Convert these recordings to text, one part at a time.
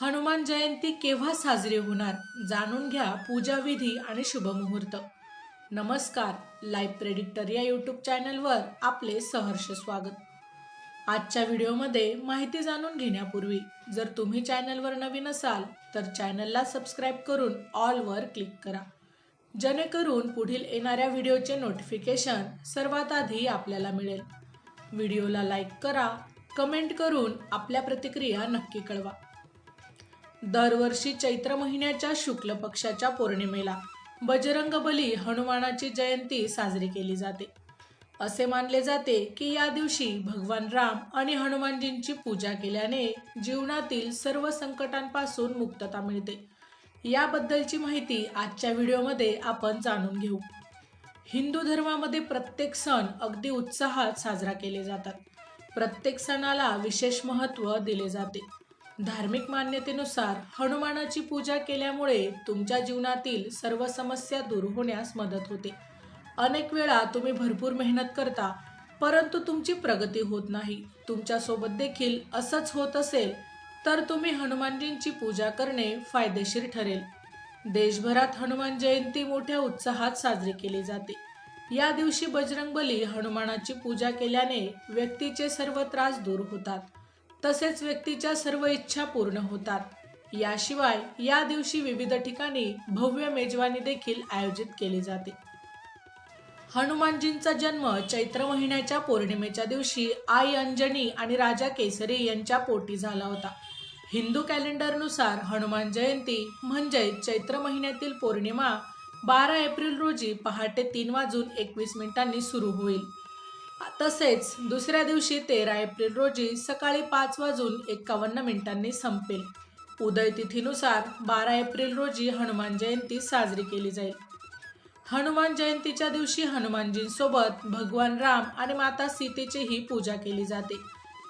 हनुमान जयंती केव्हा साजरी होणार जाणून घ्या पूजा विधी आणि शुभमुहूर्त. नमस्कार लाईव्ह प्रेडिक्टर या यूट्यूब चॅनलवर आपले सहर्ष स्वागत. आजच्या व्हिडिओमध्ये माहिती जाणून घेण्यापूर्वी जर तुम्ही चॅनलवर नवीन असाल तर चॅनलला सबस्क्राईब करून ऑलवर क्लिक करा. जेणेकरून पुढील येणाऱ्या व्हिडिओचे नोटिफिकेशन सर्वात आधी आपल्याला मिळेल. व्हिडिओला लाईक करा कमेंट करून आपल्या प्रतिक्रिया नक्की कळवा. दरवर्षी चैत्र महिन्याच्या शुक्ल पक्षाच्या पौर्णिमेला बजरंगबली हनुमानाची जयंती साजरी केली जाते. असे मानले जाते की या दिवशी भगवान राम आणि हनुमानजींची पूजा केल्याने जीवनातील सर्व संकटांपासून मुक्तता मिळते. याबद्दलची माहिती आजच्या व्हिडिओमध्ये आपण जाणून घेऊ. हिंदू धर्मामध्ये प्रत्येक सण अगदी उत्साहात साजरा केले जातात. प्रत्येक सणाला विशेष महत्त्व दिले जाते. धार्मिक मान्यतेनुसार हनुमानाची पूजा केल्यामुळे तुमच्या जीवनातील सर्व समस्या दूर होण्यास मदत होते. अनेक वेळा तुम्ही भरपूर मेहनत करता परंतु तुमची प्रगती होत नाही. तुमच्यासोबत देखील असंच होत असेल तर तुम्ही हनुमानजींची पूजा करणे फायदेशीर ठरेल. देशभरात हनुमान जयंती मोठ्या उत्साहात साजरी केली जाते. या दिवशी बजरंगबली हनुमानाची पूजा केल्याने व्यक्तीचे सर्व त्रास दूर होतात. तसेच व्यक्तीच्या सर्व इच्छा पूर्ण होतात. याशिवाय या दिवशी विविध ठिकाणी भव्य मेजवानी देखील आयोजित केली जाते. हनुमानजींचा जन्म चैत्र महिन्याच्या पौर्णिमेच्या दिवशी आई अंजनी आणि राजा केसरी यांच्या पोटी झाला होता. हिंदू कॅलेंडरनुसार हनुमान जयंती म्हणजे चैत्र महिन्यातील पौर्णिमा बारा एप्रिल रोजी पहाटे तीन वाजून एकवीस मिनिटांनी सुरू होईल. तसेच दुसऱ्या दिवशी तेरा एप्रिल रोजी सकाळी पाच वाजून एकावन्न मिनिटांनी संपेल. उदय तिथीनुसार बारा एप्रिल रोजी हनुमान जयंती साजरी केली जाईल. हनुमान जयंतीच्या दिवशी हनुमानजींसोबत भगवान राम आणि माता सीतेचीही पूजा केली जाते.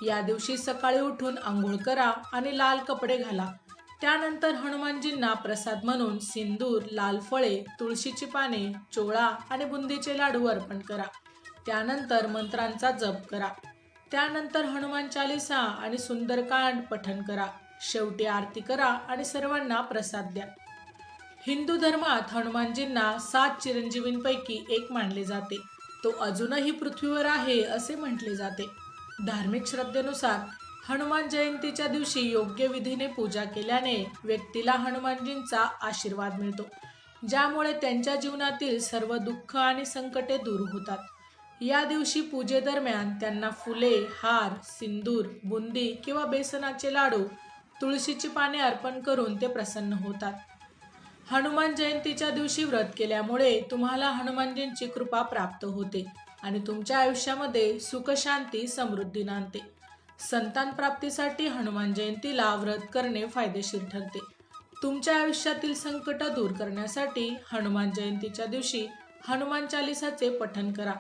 या दिवशी सकाळी उठून आंघोळ करा आणि लाल कपडे घाला. त्यानंतर हनुमानजींना प्रसाद म्हणून सिंदूर लाल फळे तुळशीची पाने चोळा आणि बुंदीचे लाडू अर्पण करा. त्यानंतर मंत्रांचा जप करा. त्यानंतर हनुमान चालिसा आणि सुंदरकांड पठन करा. शेवटी आरती करा आणि सर्वांना प्रसाद द्या. हिंदू धर्मात हनुमानजींना सात चिरंजीवींपैकी एक मानले जाते. तो अजूनही पृथ्वीवर आहे असे म्हटले जाते. धार्मिक श्रद्धेनुसार हनुमान जयंतीच्या दिवशी योग्य विधीने पूजा केल्याने व्यक्तीला हनुमानजींचा आशीर्वाद मिळतो. ज्यामुळे त्यांच्या जीवनातील सर्व दुःख आणि संकटे दूर होतात. या दिवशी पूजेदरम्यान त्यांना फुले हार सिंदूर बुंदी किंवा बेसनाचे लाडू तुळशीची पाने अर्पण करून ते प्रसन्न होतात. हनुमान जयंतीच्या दिवशी व्रत केल्यामुळे तुम्हाला हनुमानजींची कृपा प्राप्त होते आणि तुमच्या आयुष्यामध्ये सुखशांती समृद्धी नांदते. संतान प्राप्तीसाठी हनुमान जयंतीला व्रत करणे फायदेशीर ठरते. तुमच्या आयुष्यातील संकट दूर करण्यासाठी हनुमान जयंतीच्या दिवशी हनुमान चालिसाचे पठण करा.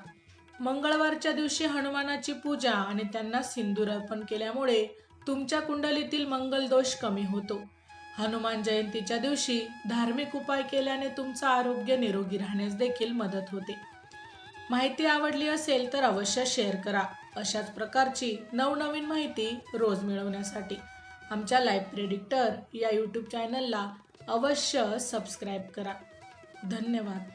मंगळवारच्या दिवशी हनुमानाची पूजा आणि त्यांना सिंदूर अर्पण केल्यामुळे तुमच्या कुंडलीतील मंगल दोष कमी होतो. हनुमान जयंतीच्या दिवशी धार्मिक उपाय केल्याने तुमचं आरोग्य निरोगी राहण्यास देखील मदत होते. माहिती आवडली असेल तर अवश्य शेअर करा. अशाच प्रकारची नवनवीन माहिती रोज मिळवण्यासाठी आमच्या लाईव्ह प्रेडिक्टर या यूट्यूब चॅनलला अवश्य सबस्क्राईब करा. धन्यवाद.